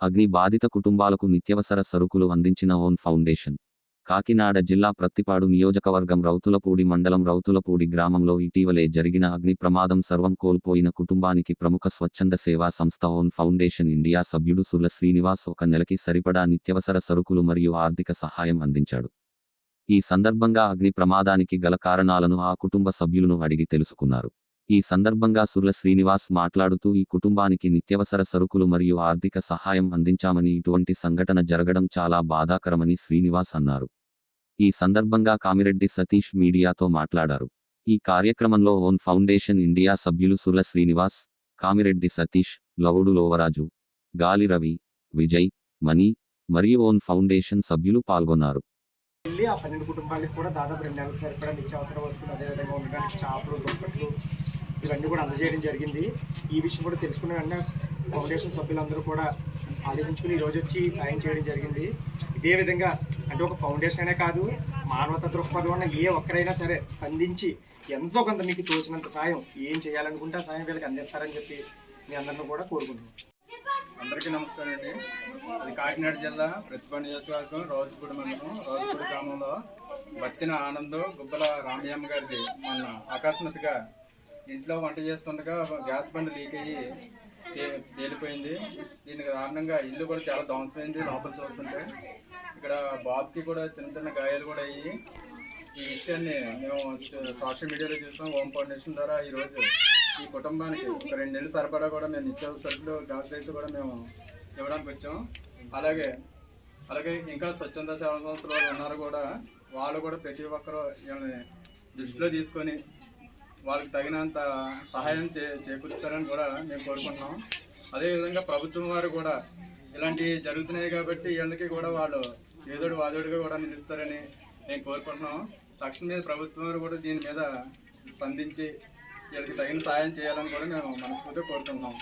అగ్ని బాధిత కుటుంబాలకు నిత్యవసర సరుకులు అందించిన ఓన్ ఫౌండేషన్. కాకినాడ జిల్లా ప్రత్తిపాడు నియోజకవర్గం రౌతులపూడి మండలం రౌతులపూడి గ్రామంలో ఇటీవలే జరిగిన అగ్ని ప్రమాదం సర్వం కోల్పోయిన కుటుంబానికి ప్రముఖ స్వచ్ఛంద సేవా సంస్థ ఓన్ ఫౌండేషన్ ఇండియా సభ్యుడు సుల శ్రీనివాస్ ఒక నెలకి సరిపడా నిత్యవసర సరుకులు మరియు ఆర్థిక సహాయం అందించాడు. ఈ సందర్భంగా అగ్ని ప్రమాదానికి గల కారణాలను ఆ కుటుంబ సభ్యులను అడిగి తెలుసుకున్నారు. ఈ సందర్భంగా సుర్ల శ్రీనివాస్ మాట్లాడుతూ ఈ కుటుంబానికి నిత్యవసర సరుకులు మరియు ఆర్థిక సహాయం అందించామని ఇటువంటి సంఘటన జరగడం చాలా బాధాకరమని శ్రీనివాస్ అన్నారు. ఈ సందర్భంగా కామిరెడ్డి సతీష్ మీడియాతో మాట్లాడారు. ఈ కార్యక్రమంలో ఓన్ ఫౌండేషన్ ఇండియా సభ్యులు సుర్ల శ్రీనివాస్ కామిరెడ్డి సతీష్ లవుడు లోవరాజు గాలి రవి విజయ్ మణి మరియు ఓన్ ఫౌండేషన్ సభ్యులు పాల్గొన్నారు. వెళ్ళి ఆ పన్నెండు కుటుంబాలకు కూడా దాదాపు రెండు నెలలకు సరిపడా నిత్యావసర వస్తువులు అదేవిధంగా ఉండడానికి చేపలు దుప్పట్లు ఇవన్నీ కూడా అందజేయడం జరిగింది. ఈ విషయం కూడా తెలుసుకున్న వెంటనే ఫౌండేషన్ సభ్యులందరూ కూడా ఆలోచించుకుని ఈ రోజు వచ్చి సాయం చేయడం జరిగింది. ఇదే విధంగా అంటే ఒక ఫౌండేషన్ అనే కాదు మానవత దృక్పథం ఉన్న ఏ ఒక్కరైనా సరే స్పందించి ఎంతో కొంత మీకు తోచినంత సాయం ఏం చేయాలనుకుంటే సాయం వీళ్ళకి అందిస్తారని చెప్పి మీ అందరిని కూడా కోరుకుంటున్నాం. అందరికీ నమస్కారం అండి. అది కాకినాడ జిల్లా ప్రతిభ నియోజకవర్గం రోజుపూడి మండలం రోజుపూడి గ్రామంలో బత్తిన ఆనందం గుబ్బల రామయ్యమ్మ గారిది మొన్న అకస్మాత్తుగా ఇంట్లో వంట చేస్తుండగా గ్యాస్ బండ్ లీక్ అయ్యి తేలిపోయింది. దీనికి కారణంగా ఇల్లు కూడా చాలా ధ్వంసమైంది లోపల చూస్తుంటే. ఇక్కడ బాబుకి కూడా చిన్న చిన్న గాయాలు కూడా అయ్యి ఈ విషయాన్ని మేము సోషల్ మీడియాలో చూసాం. హోమ్ ఫౌండేషన్ ద్వారా ఈరోజు ఈ కుటుంబానికి ఒక రెండు నెలలు సరిపడా కూడా మేము నిత్యావసర సరుకులు గ్యాస్ రైస్ కూడా మేము ఇవ్వడానికి వచ్చాం. అలాగే అలాగే ఇంకా స్వచ్ఛంద సేవా సంస్థలు వాళ్ళు ఉన్నారు కూడా. వాళ్ళు కూడా ప్రతి ఒక్కరూ దృష్టిలో తీసుకొని వాళ్ళకి తగినంత సహాయం చే చేకూరుస్తారని కూడా మేము కోరుకుంటున్నాం. అదేవిధంగా ప్రభుత్వం వారు కూడా ఇలాంటివి జరుగుతున్నాయి కాబట్టి వీళ్ళకి కూడా వాళ్ళు ఏదోడు వాదోడుగా కూడా నిలుస్తారని మేము కోరుకుంటున్నాం. తక్షణమే ప్రభుత్వం వారు కూడా దీని మీద స్పందించి వీళ్ళకి తగిన సహాయం చేయాలని కూడా మేము మనస్ఫూర్తిగా కోరుకుంటున్నాం.